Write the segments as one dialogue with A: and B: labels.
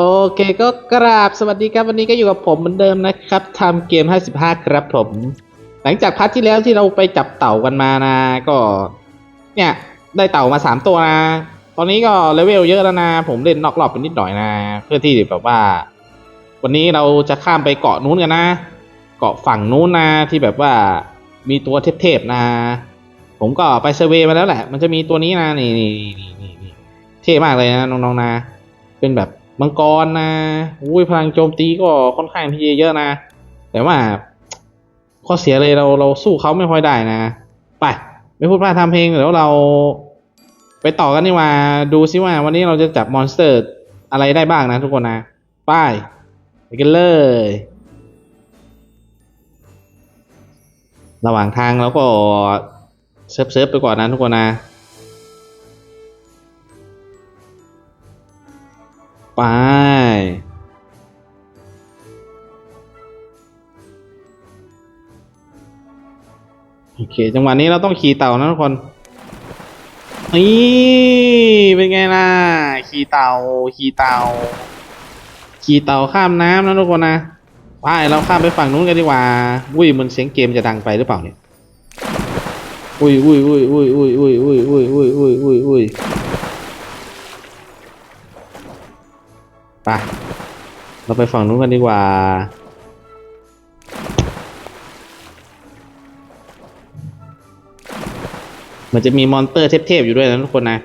A: โอเคก็กราบสวัสดีครับวันนี้ก็อยู่กับผมเหมือนเดิมนะครับทำเกม 55 ครับผม หลังจากพาร์ทที่แล้วที่เราไปจับเต่ากันมานะก็ เนี่ย ได้เต่ามา 3 ตัวนะ ตอนนี้ก็เลเวลเยอะแล้วนะ ผมเล่นนอกรอบไปนิดหน่อยนะ เพื่อที่แบบว่า วันนี้เราจะข้ามไปเกาะนู้นกันนะ เกาะฝั่งนู้นนะที่แบบว่ามีตัวเทพๆนะ ผมก็ไปเซเวย์มาแล้วแหละ มันจะมีตัวนี้นะนี่นี่นี่นี่นี่เท่มากเลยนะน้องๆนะ เป็นแบบ มังกรนะอุ้ยพลังโจมตีก็ค่อนข้างที่จะเยอะนะ แต่ว่าข้อเสียเลยเราเราสู้เขาไม่ค่อยได้นะไปไม่พูดพลาดทำเพลงเดี๋ยวเรา ไปต่อกันดีกว่าดูซิว่า วันนี้เราจะจับมอนสเตอร์อะไรได้บ้างนะทุกคนนะไปไปกันเลย ระหว่างทางเราก็เซิร์ฟเซิร์ฟไปก่อนนะทุกคนนะ ไป โอเค จังหวะนี้เราต้องขี่เต่านะทุกคน นี่เป็นไงล่ะ ขี่เต่า ขี่เต่า ขี่เต่าข้ามน้ำนะทุกคนนะ ไป เราข้ามไปฝั่งนู้นกันดีกว่า อุ้ย มันเสียงเกมจะดังไปหรือเปล่าเนี่ย อุ้ยอุ้ยอุ้ยอุ้ยอุ้ยอุ้ยอุ้ยอุ้ยอุ้ยอุ้ยอุ้ย เราไปฝั่งนู้นกันดีกว่า มันจะมีมอนเตอร์เทพๆอยู่ด้วยนะทุกคนนะ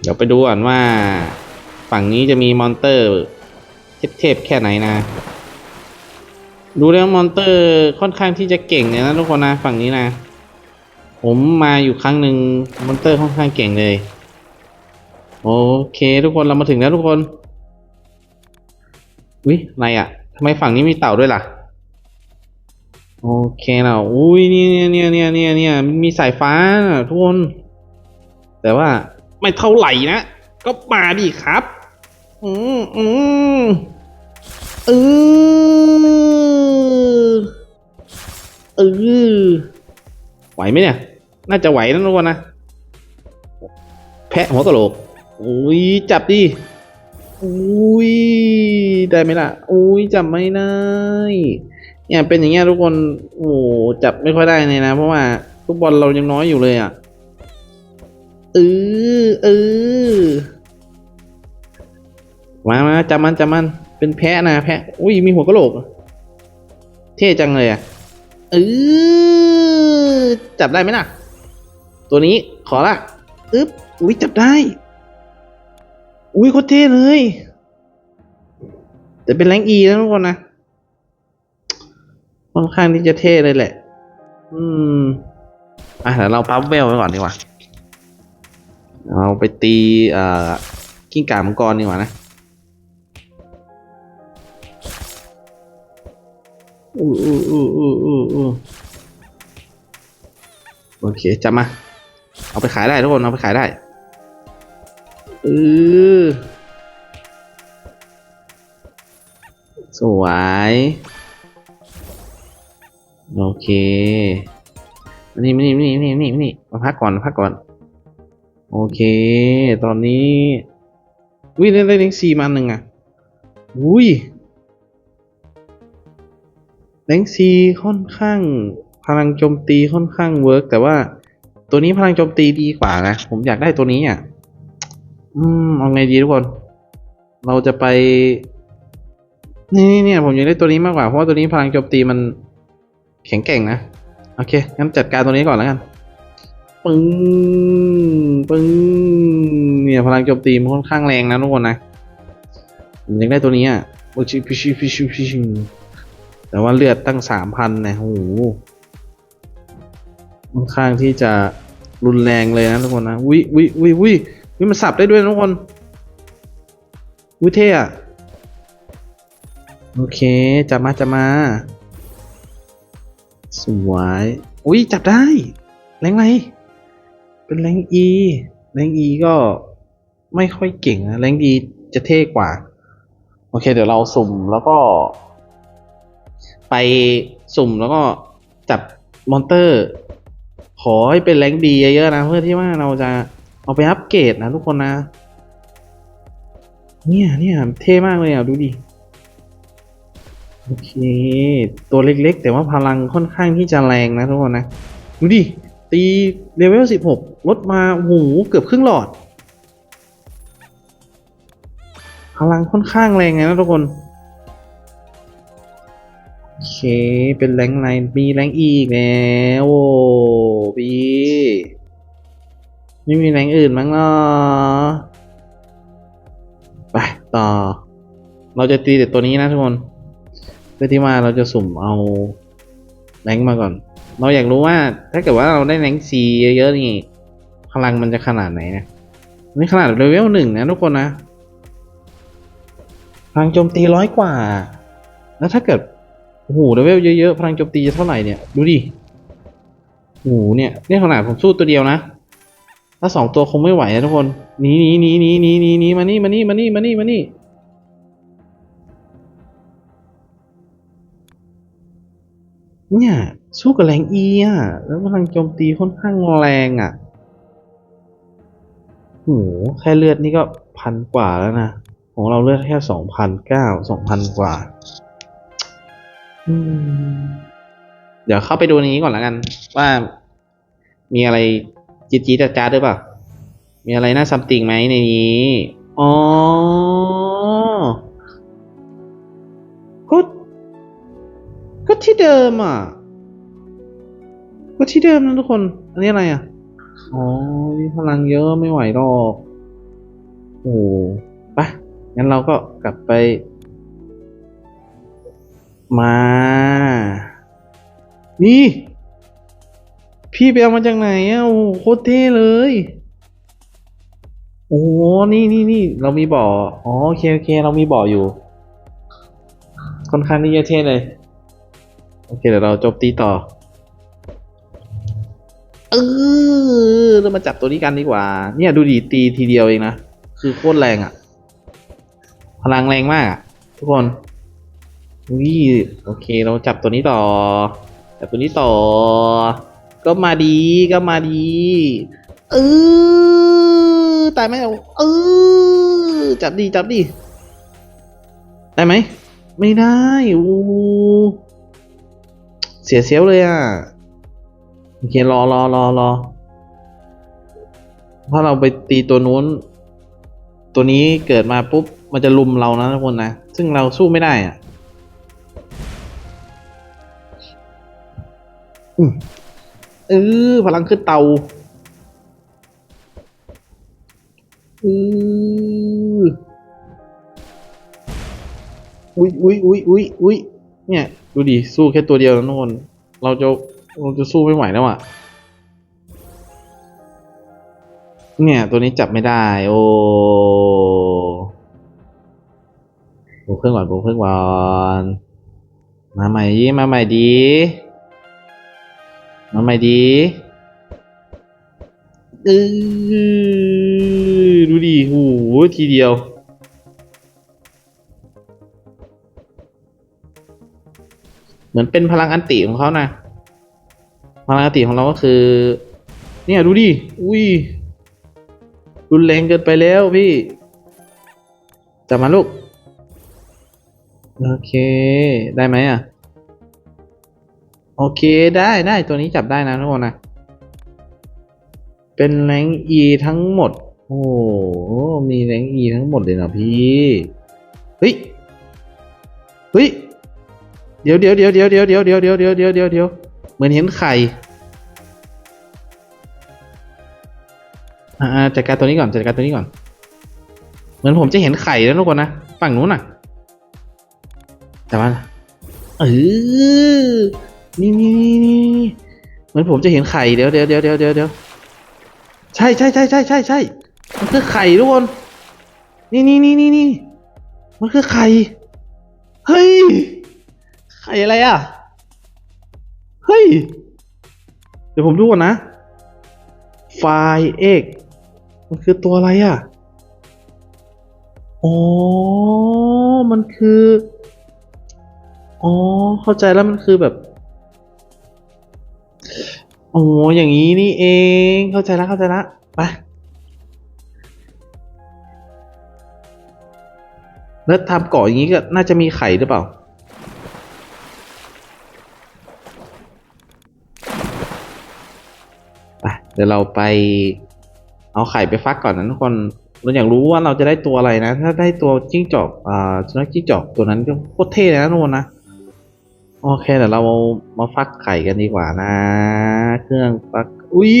A: เดี๋ยวไปดูก่อนว่า ฝั่งนี้จะมีมอนเตอร์เทพๆแค่ไหนนะดูแล้วมอนเตอร์ค่อนข้างที่จะเก่งเลยนะทุกคนนะฝั่งนี้นะ ผมมาอยู่ครั้งหนึ่งมอนเตอร์ค่อนข้างเก่งเลย โอเค ทุกคนเรามาถึงแล้วทุกคนวิอะไรอะทำไมฝั่งนี้มีเต่าด้วยล่ะ โอเคนะอุ้ยเนี่ยเนี่ยเนี่ยเนี่ยเนี่ยมีสายฟ้านะทุกคน แต่ว่าไม่เท่าไหร่นะ ก็มาดิครับ อืมอืมเออเออไหวไหมเนี่ย น่าจะไหวนะทุกคนนะ แพะหัวกะโหลกอุ้ยจับดิอุ้ยได้ไหมล่ะอุ้ยจับไม่ได้เนี่ยเป็นอย่างเงี้ยทุกคนโอ้จับไม่ค่อยได้เลยนะ เพราะว่าลูกบอลเรายังน้อยอยู่เลยอะเออเออมามาจับมันจับมันเป็นแพะนะแพะอุ้ยมีหัวกะโหลก เท่จังเลยอะเออจับได้ไหมล่ะ ตัวนี้ขอละอึ๊บอุ้ยจับได้ อุ้ยโคตรเท่เลย แต่เป็นแรงอีนะทุกคนนะค่อนข้างที่จะเท่เลยแหละ อืม อะเดี๋ยวเราปั๊บเวลไว้ก่อนดีกว่า เอาไปตีเอ่อกิ้งก่ามังกรดีกว่านะอู้อู้อู้อู้อู้อู้โอเคจับมา เอาไปขายได้ทุกคนเอาไปขายได้เออสวย โอเคมานี่มานี่มานี่มานี่มานี่มานี่มาพักก่อนพักก่อน โอเค ตอนนี้วิได้ได้เล็งซีมาหนึ่งอะอุ้ยเล็งซีค่อนข้างพลังโจมตีค่อนข้างเวิร์กแต่ว่า ตัวนี้พลังโจมตีดีกว่านะ ผมอยากได้ตัวนี้อะ อืมเอาไงดีทุกคน เราจะไป นี่นี่เนี่ยผมอยากได้ตัวนี้มากกว่า เพราะว่าตัวนี้พลังโจมตีมันแข็งแกร่งนะ โอเค งั้นจัดการตัวนี้ก่อนแล้วกัน ปึ้ง ปึ้ง เนี่ยพลังโจมตีมันค่อนข้างแรงนะทุกคนนะ ผมอยากได้ตัวนี้อะโอชิพิชิพิชิพิชิแต่ว่าเลือดตั้งสามพันนี่ยโอ้โห ค่อนข้างที่จะรุนแรงเลยนะทุกคนนะวิวิวิวิวิมันสับได้ด้วยนะทุกคนวิเท่อะโอเคจับมาจับมาสวยอุ้ยจับได้ แรงไรเป็นแรงอีแรงอีก็ไม่ค่อยเก่งนะแรงดีจะเท่กว่า โอเค เดี๋ยวเราสุ่มแล้วก็ ไปสุ่มแล้วก็จับมอนเตอร์ ขอให้เป็นแรงดีเยอะๆนะ เพื่อที่ว่าเราจะเอาไปอัปเกรดนะทุกคนนะ เนี่ยเนี่ยเท่มากเลยอะ ดูดิ โอเค ตัวเล็กๆ แต่ว่าพลังค่อนข้างที่จะแรงนะทุกคนนะ ดูดิ ตีเลเวลสิบหกลดมาโอ้โหเกือบครึ่งหลอด พลังค่อนข้างแรงไงนะทุกคนโอเค เป็นแรงไลน์มีแรงอีกแล้วโอ้ บีไม่มีแรงอื่นมั้งเนาะไปต่อ เราจะตีแต่ตัวนี้นะทุกคน เพื่อที่ว่าเราจะสุ่มเอาแรงมาก่อน เราอยากรู้ว่าถ้าเกิดว่าเราได้แรงซีเยอะๆนี่พลังมันจะขนาดไหนนะนี่ขนาดเลเวลหนึ่งนะทุกคนนะพลังโจมตีร้อยกว่า แล้วถ้าเกิดโอ้โหเลเวลเยอะๆพลังโจมตีจะเท่าไหร่เนี่ย ดูดิ โอ้โหเนี่ยเนี่ยขนาดผมสู้ตัวเดียวนะ ถ้าสองตัวคงไม่ไหวนะทุกคนหนีหนีหนีหนีหนีหนีหนีมานี่มานี่มานี่มานี่มานี่เนี่ยสู้กับแรงอีอะแล้วพลังโจมตีค่อนข้างแรงอะโหแค่เลือดนี่ก็พันกว่าแล้วนะของเราเลือดแค่สองพันเก้าสองพันกว่า อืม เดี๋ยวเข้าไปดูในนี้ก่อนแล้วกัน ว่ามีอะไรจี๊ดจี๊ดจ้าดๆหรือเปล่ามีอะไรน่าซัมติงไหมในนี้ อ๋อก็ก็ที่เดิมอะ ก็ที่เดิมนะทุกคน อันนี้อะไรอะ อ๋อมีพลังเยอะไม่ไหวหรอก โอ้ปะงั้นเราก็กลับไป มา นี่ พี่ไปเอามาจากไหนอะโอ้โหโคตรเท่เลย โอ้โหนี่นี่นี่เรามีบ่ออ๋อโอเคโอเค เรามีบ่ออยู่ ค่อนข้างที่จะเท่เลย โอเคเดี๋ยวเราจบตีต่อ เออเรามาจับตัวนี้กันดีกว่า เนี่ยดูดีตีทีเดียวเองนะ คือโคตรแรงอะ่ะ พลังแรงมากอะทุกคนวิโอเค เราจับตัวนี้ต่อ จับตัวนี้ต่อก็มาดีก็มาดีเออตายไหมเออจับดีจับดีได้ไหมไม่ได้โอ้เสียเซลลเลยอะโอเครอรอรอรอถ้าเราไปตีตัวนู้น ตัวนี้เกิดมาปุ๊บ มันจะลุมเรานะทุกคนนะ ซึ่งเราสู้ไม่ได้อะ เออพลังขึ้นเตาอืออุ้ยอุ้ยอุ้ยอุ้ยอุ้ยเนี่ย ดูดิ สู้แค่ตัวเดียวนะทุกคน เราจะ เราจะสู้ไม่ไหวแล้วอะ เนี่ย ตัวนี้จับไม่ได้ โอ้บุกเครื่งก่อนบุกเครื่งก่อน มาใหม่ดีมาใหม่ดี มาใหม่ดีเออดูดิโหทีเดียว เหมือนเป็นพลังอันติของเขานะพลังอันติของเราก็คือ เนี่ยดูดิอุ้ยรุนแรงเกินไปแล้วพี่จับมาลูก โอเค ได้ไหมอะ โอเคได้ได้ตัวนี้จับได้นะทุกคนนะ เป็นแรง E ทั้งหมด โอ้โหมีแรง E ทั้งหมดเลยนะพี่เฮ้ยเฮ้ยเดี๋ยวเดี๋ยวเดี๋ยวเดี๋ยวเดี๋ยวเดี๋ยวเดี๋ยวเดี๋ยวเดี๋ยวเดี๋ยวเดี๋ยวเดี๋ยวเหมือนเห็นไข่อ่าจัดการตัวนี้ก่อนจัดการตัวนี้ก่อน เหมือนผมจะเห็นไข่แล้วทุกคนนะฝั่งนู้นน่ะแต่ว่าเออ นี่นี่นี่นี่เหมือนผมจะเห็นไข่เดี๋ยวเดี๋ยวเดี๋ยวเดี๋ยวเดี๋ยวเดี๋ยวใช่ใช่ใช่ใช่ใช่ใช่มันคือไข่ทุกคนนี่นี่นี่นี่นี่มันคือไข่เฮ้ยไข่อะไรอะเฮ้ยเดี๋ยวผมดูก่อนนะไฟเอ็กมันคือตัวอะไรอะอ๋อมันคืออ๋อเข้าใจแล้วมันคือแบบ โอ้อย่างนี้นี่เอง เข้าใจล้วเข้าใจล้วไปแล้วทำเกาะอย่างนี้ก็น่าจะมีไข่หรือเปล่าไปเดี๋ยวเราไปเอาไข่ไปฟักก่อนนะทุกคน เราอยากรู้ว่าเราจะได้ตัวอะไรนะ ถ้าได้ตัวจิ้งจอก อ่าสุนัขจิ้งจอกตัวนั้นก็โคตรเท่เลยนะทุกคนนะ โอเคเดี๋ยวเรามาฟักไข่กันดีกว่านะ เครื่องฟัก อุ้ย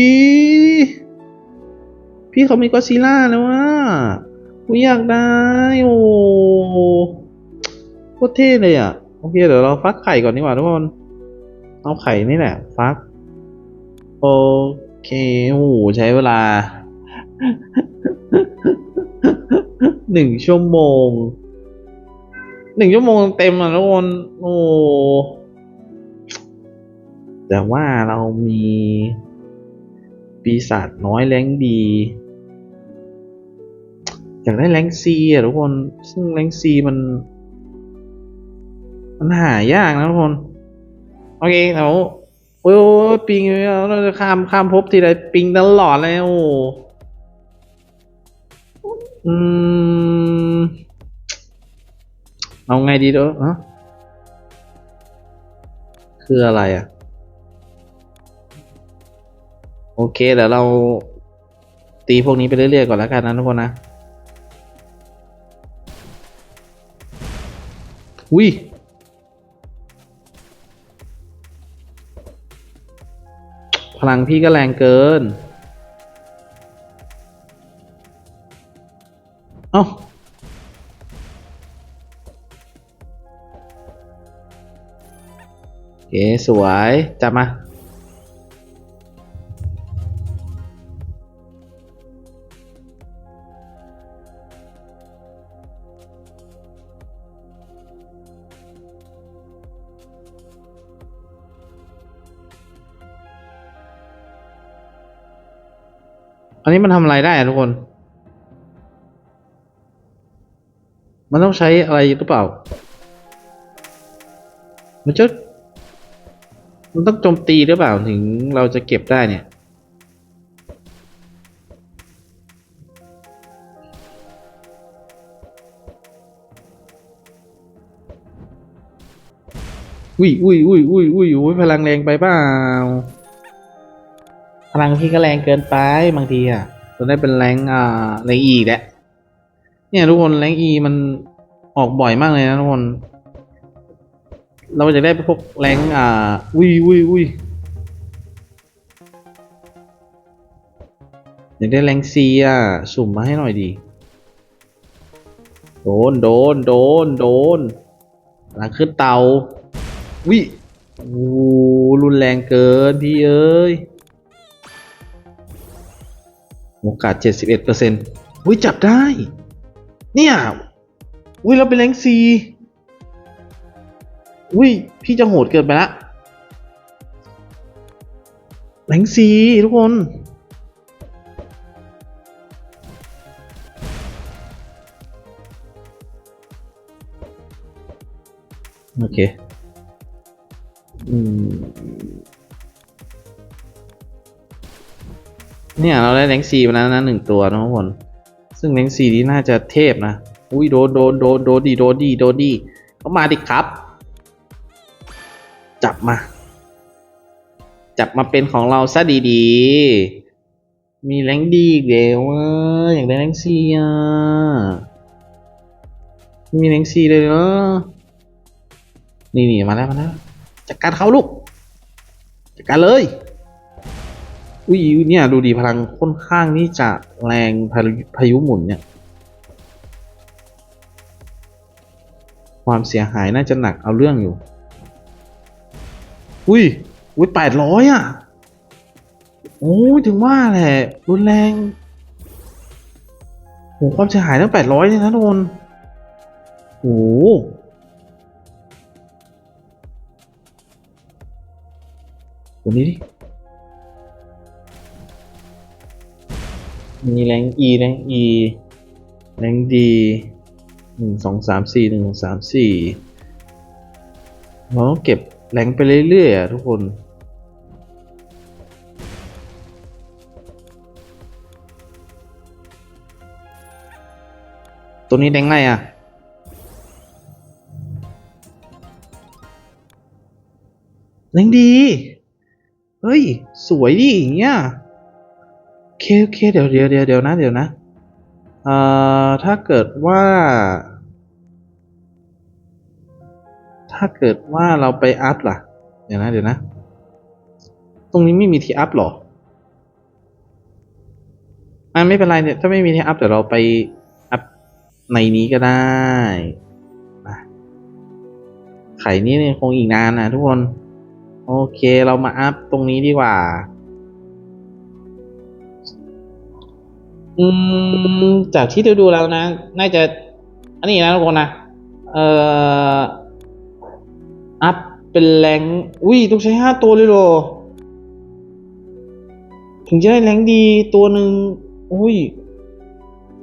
A: พี่เขามีก็อซิลล่าแล้วว่าอุ้ยอยากได้โอ้โคตรเท่เลยอะโอเคเดี๋ยวเราฟักไข่ก่อนดีกว่าทุกคนเอาไข่นี่แหละ ฟัก โอเคโอ้โหใช้เวลาหนึ่งชั่วโมง หนึ่งชั่วโมงเต็มอะทุกคนโอ้แต่ว่าเรามีปีศาจน้อยแรงดี อยากได้แรงซีอะทุกคน ซึ่งแรงซีมัน มันหายากนะทุกคน โอเคเดี๋ยวโอ้ยโอ้ยปิงเราจะข้ามข้ามภพทีไรปิงตลอดเลยโอ้อืม เอาไงดีเด้อฮะคืออะไรอะ โอเคเดี๋ยวเราตีพวกนี้ไปเรื่อยๆก่อนแล้วกันนะทุกคนนะอุ้ยพลังพี่ก็แรงเกิน เคสวยจับมา อันนี้มันทำอะไรได้ทุกคน มันต้องใช้อะไรหรือเปล่า มันจะ มันต้องโจมตีหรือเปล่าถึงเราจะเก็บได้เนี่ย อุ้ยอุ้ยอุ้ยอุ้ยอุ้ยอุ้ยพลังแรงไปเปล่า พลังพี่ก็แรงเกินไปบางทีอะจนได้เป็นแรงอ่าแรงอีแหละเนี่ยทุกคนแรงอีมันออกบ่อยมากเลยนะทุกคน เราจะได้พวกแรงอ่า อุ้ยอุ้ยอุ้ยอยากได้แรงซีอะ สุ่มมาให้หน่อยดี โดน โดน โดน โดนหลังขึ้นเตา วิโอ้รุนแรงเกินพี่เอ้ย โอกาส 71เปอร์เซ็นต์อุ้ยจับได้ เนี่ยอุ้ยเราเป็นแรงซี อุ้ย พี่จะโหดเกินไปละแรงซีทุกคน โอเค อืม เนี่ยเราได้แรงซีมาแล้วนะหนึ่งตัวนะทุกคน ซึ่งแรงซีนี้น่าจะเทพนะ อุ้ยโดนโดนโดนโดนดีโดนดีโดนดีเข้ามาดิครับ มา จับมาเป็นของเราซะดีๆ มีแรงดีอีกแล้วอะอยากได้แรงซีอะมีแรงซีเลยเหรอนี่นี่มาแล้วมาแล้วจัดการเขาลูกจัดการเลยอุ้ยเนี่ยดูดีพลังค่อนข้างนี่จะแรงพาพายุหมุนเนี่ย ความเสียหายน่าจะหนักเอาเรื่องอยู่ อุ้ย อุ้ยแปดร้อยอะ โอ้ยถึงว่าแหละรุนแรงโหความเสียหายตั้งแปดร้อยเลยนะทุกคนโอ้ตัวนี้ดิมีแรง E แรง E แรง D หนึ่งสองสามสี่หนึ่งสองสามสี่เราเก็บ แหลงไปเรื่อยๆทุกคน ตัวนี้แดงไงอะแดงดี เฮ้ย สวยดิอย่างเงี้ยโอเคโอเคเดี๋ยวเดี๋ยวเดี๋ยวนะเดี๋ยวนะ เอ่อ ถ้าเกิดว่า ถ้าเกิดว่าเราไปอัพล่ะ เดี๋ยวนะ เดี๋ยวนะ ตรงนี้ไม่มีที่อัพหรออ่าไม่เป็นไรเนี่ย ถ้าไม่มีที่อัพเดี๋ยวเราไปอัพในนี้ก็ได้ไข่นี้เนี่ยคงอีกนานนะทุกคน โอเคเรามาอัพตรงนี้ดีกว่า อืม จากที่ดูดูแล้วนะ น่าจะ อันนี้นะทุกคนนะ เอ่อ อัพเป็นแรงอุ้ยต้องใช้ห้าตัวเลยเหรอ ถึงจะได้แรงดีตัวหนึ่งอุ้ย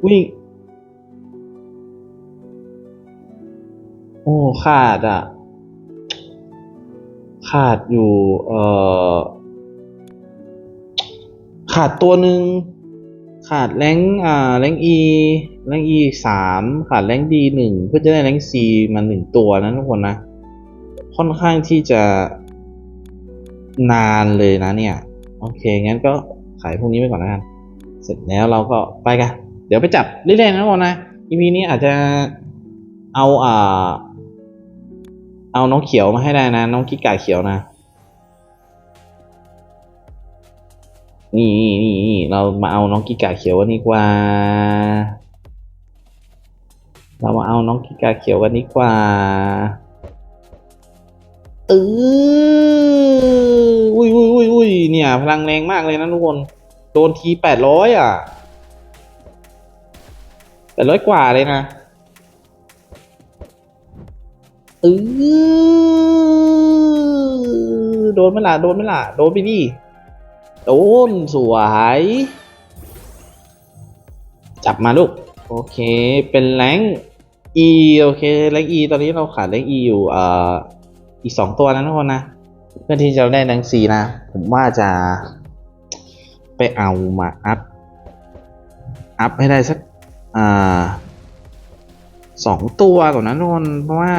A: อุ้ยโอ้ขาดอะ ขาดอยู่ เอ่อ ขาดตัวหนึ่งขาดแรงอ่าแรงอีแรงอีสามขาดแรงดีหนึ่งเพื่อจะได้แรงซีมาหนึ่งตัวนะทุกคนนะ ค่อนข้างที่จะนานเลยนะเนี่ย โอเค งั้นก็ขายพวกนี้ไปก่อนแล้วกัน เสร็จแล้วเราก็ไปกัน เดี๋ยวไปจับเรื่อยๆนะทุกคนนะ EP นี้อาจจะเอาอ่า เอาน้องเขียวมาให้ได้นะ น้องกิกาเขียวนะ นี่นี่นี่เรามาเอาน้องกิกาเขียวกันดีกว่า เรามาเอาน้องกิกาเขียวกันดีกว่า เอออุ้ยอุ้ยอุ้ยอุ้ยเนี่ย พลังแรงมากเลยนะทุกคน โดนทีแปดร้อยอะแปดร้อยกว่าเลยนะเออโดนไหมล่ะ โดนไหมล่ะ โดนไปดิ โดนสวย จับมาลูก โอเค เป็นแรงอีโอเค แรงอีตอนนี้เราขาดแรงอีอยู่ เอ่อ อีกสองตัวนะทุกคนนะ เพื่อที่จะได้แรงซีนะ ผมว่าจะ ไปเอามาอัพ อัพให้ได้สักอ่าสองตัวก่อนนะทุกคนเพราะว่า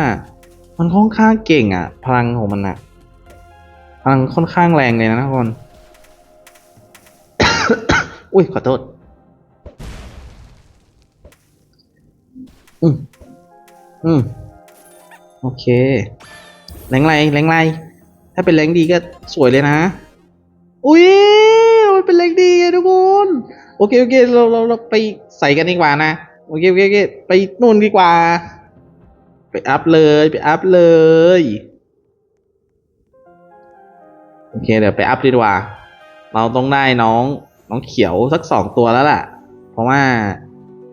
A: มันค่อนข้างเก่งอะ พลังของมันอะพลังค่อนข้างแรงเลยนะทุกคน อุ้ยขอโทษอืมอืมโอเค แรงไรแรงไร ถ้าเป็นแรงดีก็สวยเลยนะ อุ้ยมันเป็นแรงดีไงทุกคน โอเคโอเคเราเราเราไปใส่กันดีกว่านะ โอเคโอเคโอเคไปนู่นดีกว่า ไปอัพเลยไปอัพเลย โอเคเดี๋ยวไปอัพดีกว่า เราต้องได้น้องน้องเขียวสักสองตัวแล้วล่ะ เพราะว่า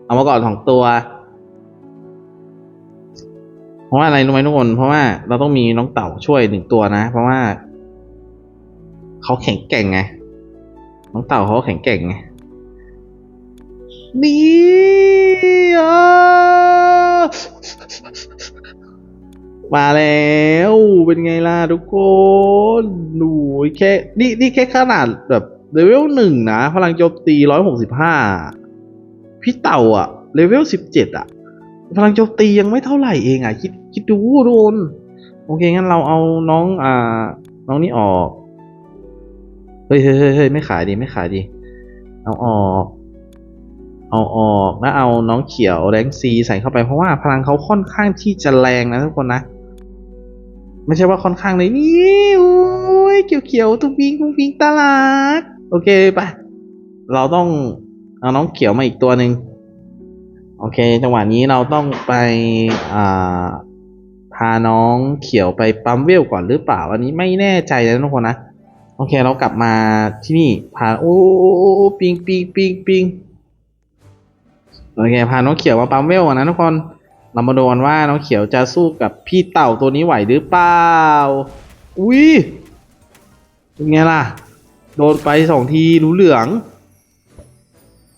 A: เอามาก่อนสองตัว เพราะว่าอะไรรู้ไหมทุกคน เพราะว่าเราต้องมีน้องเต่าช่วยหนึ่งตัวนะ เพราะว่าเขาแข็งแกร่งไง น้องเต่าเขาแข็งแกร่งไงนี่มาแล้วเป็นไงล่ะทุกคนดูแค่นี่นี่แค่ขนาดแบบเลเวลหนึ่งนะ พลังโจมตีร้อยหกสิบห้าพี่เต่าอะเลเวลสิบเจ็ดอะ พลังโจมตียังไม่เท่าไหร่เองอะ คิดคิดดูทุกคนโอเค งั้นเราเอาน้องอ่า น้องนี่ออก เฮ้ยเฮ้ยเฮ้ยไม่ขายดีไม่ขายดี เอาออก เอาออกแล้วเอาน้องเขียวแรงซีใส่เข้าไปเพราะว่าพลังเขาค่อนข้างที่จะแรงนะทุกคนนะไม่ใช่ว่าค่อนข้างเลยนี่โอ้ยเขียวเขียวๆตุ้งปิงตุ้งปิงตาลัก โอเคไป เราต้องเอาน้องเขียวมาอีกตัวหนึ่ง โอเค จังหวะนี้เราต้องไปอ่าพาน้องเขียวไปปั๊มเวลก่อนหรือเปล่า อันนี้ไม่แน่ใจนะทุกคนนะ โอเค เรากลับมาที่นี่ พาโอ้โอ้โอ้โอ้ปิงปิงปิงปิงโอเค พาน้องเขียวมาปั๊มเวลก่อนนะทุกคน เรามาดูกันว่าน้องเขียวจะสู้กับพี่เต่าตัวนี้ไหวหรือเปล่า อุ้ยเป็นไงล่ะ โดนไปสองทีรู้เหลือง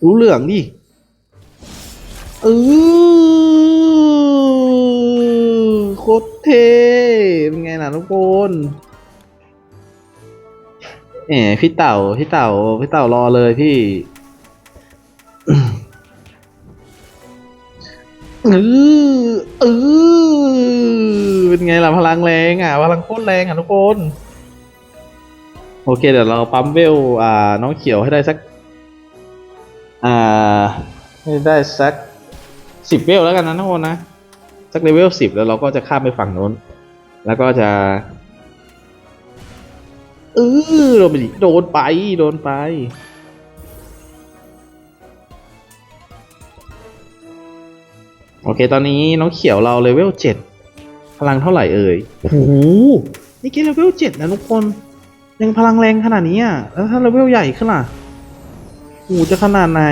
A: รู้เหลืองดิ เออโคตรเท่เป็นไงล่ะทุกคนแหมพี่เต่า พี่เต่า พี่เต่ารอเลยพี่เออเออเป็นไงล่ะพลังแรงอะ พลังโคตรแรงอะทุกคน โอเค เดี๋ยวเราปั๊มเวลอ่า น้องเขียวให้ได้สัก อ่า ให้ได้สัก สิบเวลแล้วกันนะทุกคนนะสักเลเวลสิบแล้วเราก็จะข้ามไปฝั่งโน้น แล้วก็จะเออโดนไปดิโดนไปโดนไป โอเค ตอนนี้น้องเขียวเราเลเวลเจ็ดพลังเท่าไหร่เอ่ยโอ้โหนี่แค่เลเวลเจ็ดนะทุกคน ยังพลังแรงขนาดนี้อะแล้วถ้าเลเวลใหญ่ขึ้นล่ะโอ้จะขนาดไหน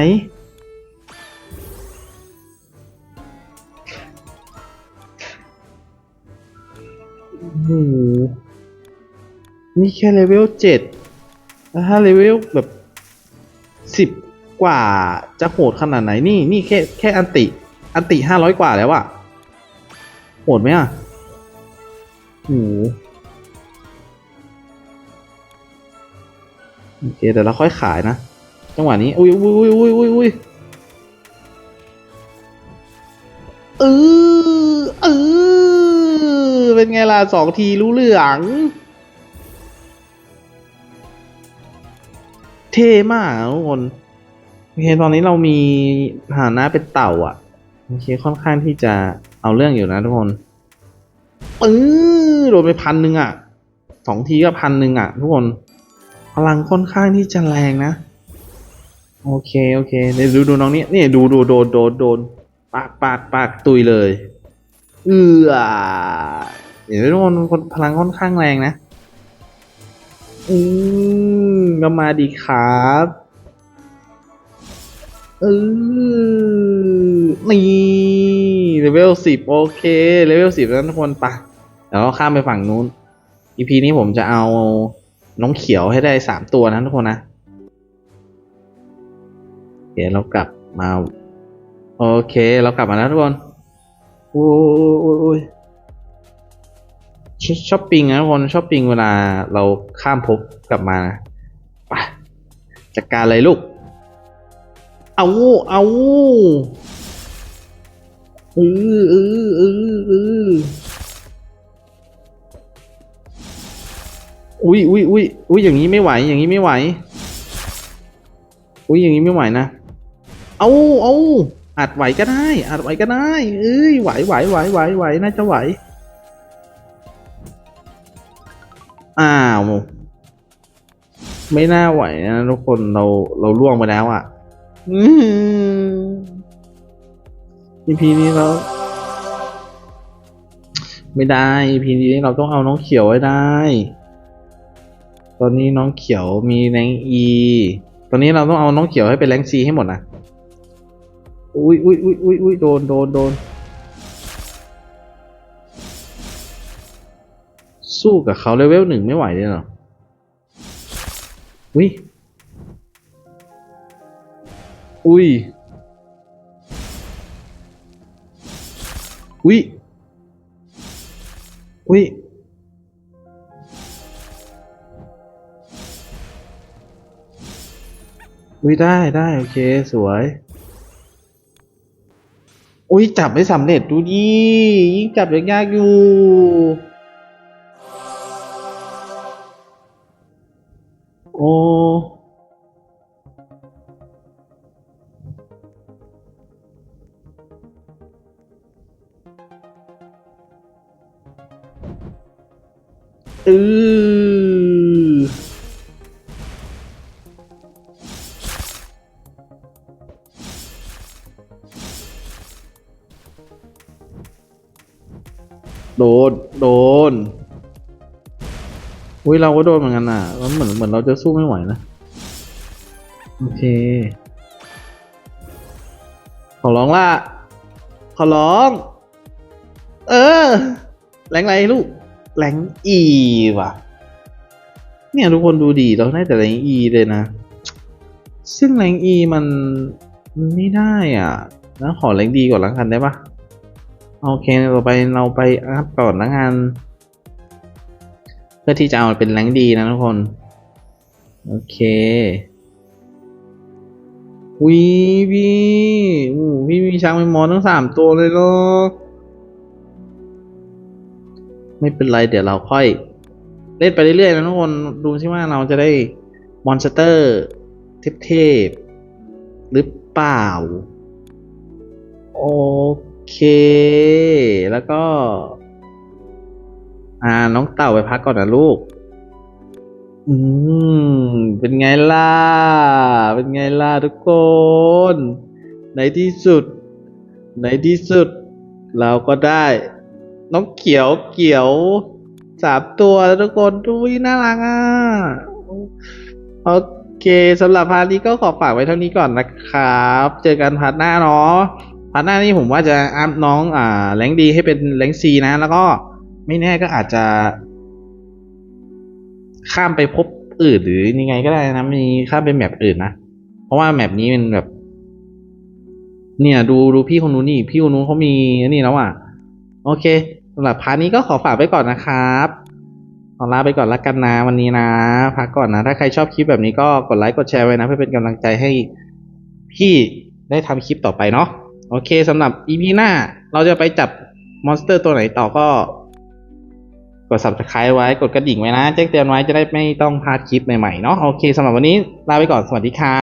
A: นี่แค่เลเวลเจ็ดแล้วถ้าเลเวลแบบสิบกว่าจะโหดขนาดไหนนี่นี่แค่แค่อันติ อันติห้าร้อยกว่าแล้วอะโหดไหมอะโอ้โหโอเคเดี๋ยวเราค่อยขายนะ จังหวะนี้อุ้ยอุ้ยอุ้ยอุ้ยอุ้ยอุ้ยเออเออเป็นไงล่ะสองทีรู้เรื่อง เท่มากทุกคนโอเคตอนนี้เรามีฐานะเป็นเต่าอะโอเคค่อนข้างที่จะเอาเรื่องอยู่นะทุกคนเออโดนไปพันหนึ่งอะสองทีก็พันหนึ่งอะ ทุกคนพลังค่อนข้างที่จะแรงนะ โอเคโอเคเดี๋ยวดูดูน้องนี่นี่ดูดูโดนโดนโดนปากปากปากตุยเลย เอือเห็นไหมทุกคนพลังค่อนข้างแรงนะ อืมก็มาดีครับเออนี่เลเวลสิบโอเคเลเวลสิบแล้วทุกคนปะเดี๋ยวเราข้ามไปฝั่งนู้น EP นี้ผมจะเอาน้องเขียวให้ได้สามตัวนะทุกคนนะเดี๋ยวเรากลับมา โอเค เรากลับมาแล้วทุกคนโอ้โช้อปปิ้งนะทุกคนช้อปปิ้งเวลาเราข้ามภพกลับมานะไปจัดการเลยลูก เอาเอาเออเออเออเอออุ้ยอุ้ยอุ้ยอุ้ยอย่างนี้ไม่ไหว อย่างนี้ไม่ไหว อุ้ยอย่างนี้ไม่ไหวนะ เอาเอาอาจไหวก็ได้อาจไหวก็ได้ เอ้ยไหวไหวไหวไหวไหวน่าจะไหว อ้าว ไม่น่าไหวนะทุกคนเราเราล่วงไปแล้วอะอืม EP นี้เราไม่ได้ EP นี้เราต้องเอาน้องเขียวไว้ได้ ตอนนี้น้องเขียวมีแรงอีตอนนี้เราต้องเอาน้องเขียวให้เป็นแรงซีให้หมดนะอุ้ยอุ้ยอุ้ยอุ้ยอุ้ยโดนโดนโดน สู้กับเขาเลเวลหนึ่งไม่ไหวเลยหรออุ้ย อุ้ย อุ้ย อุ้ย อุ้ยได้ได้โอเค สวย อุ้ย จับไม่สำเร็จดูดิยิ่งจับยังยากอยู่ โอ้อือโดนโด อุ้ยเราก็โดนเหมือนกันอะแล้วเหมือนเหมือนเราจะสู้ไม่ไหวนะ โอเค ขอร้องล่ะ ขอร้อง เออ แรงไรลูก แรงอีว่ะ เนี่ยทุกคนดูดีเราได้แต่แรงอีเลยนะ ซึ่งแรงอีมันมันไม่ได้อะนะขอแรงดีก่อนละกันได้ปะโอเคเราไปเราไปอัพก่อนละกัน เพื่อที่จะเอาเป็นแรงดีนะทุกคน โอเควิพี่อู้พี่มีช้างมีมอนทั้งสามตัวเลยเหรอไม่เป็นไรเดี๋ยวเราค่อย เล่นไปเรื่อยๆนะทุกคนดูสิว่าเราจะได้มอนสเตอร์เทพๆหรือเปล่า โอเค แล้วก็ อ่า น้องเต่าไปพักก่อนนะลูก อืม เป็นไงล่ะ เป็นไงล่ะทุกคน ในที่สุด ในที่สุด เราก็ได้ น้องเขียวเขียวสามตัวทุกคนดูน่ารักอะโอเคสำหรับพาร์ทนี้ก็ขอฝากไว้เท่านี้ก่อนนะครับ เจอกันพาร์ทหน้าเนาะพาร์ทหน้านี้ผมว่าจะอัพน้องอ่าแรงดีให้เป็นแรงซีนะแล้วก็ ไม่แน่ก็อาจจะ ข้ามไปพบอื่นหรือยังไงก็ได้นะ มีข้ามไปแมปอื่นนะ เพราะว่าแมปนี้มันแบบ เนี่ย ดูดูพี่คนนู้นนี่ พี่คนนู้นเขามีนี่แล้วอะ โอเคสำหรับพาร์ทนี้ก็ขอฝากไว้ก่อนนะครับขอลาไปก่อนละกันนะวันนี้นะพักก่อนนะ ถ้าใครชอบคลิปแบบนี้ก็กดไลค์กดแชร์ไว้นะ เพื่อเป็นกำลังใจให้พี่ได้ทำคลิปต่อไปเนาะโอเคสำหรับ EP หน้า เราจะไปจับมอนสเตอร์ตัวไหนต่อก็ กด subscribe ไว้กดกระดิ่งไว้นะ แจ้งเตือนไว้จะได้ไม่ต้องพลาดคลิปใหม่ๆเนาะโอเคสำหรับวันนี้ลาไปก่อนสวัสดีครับ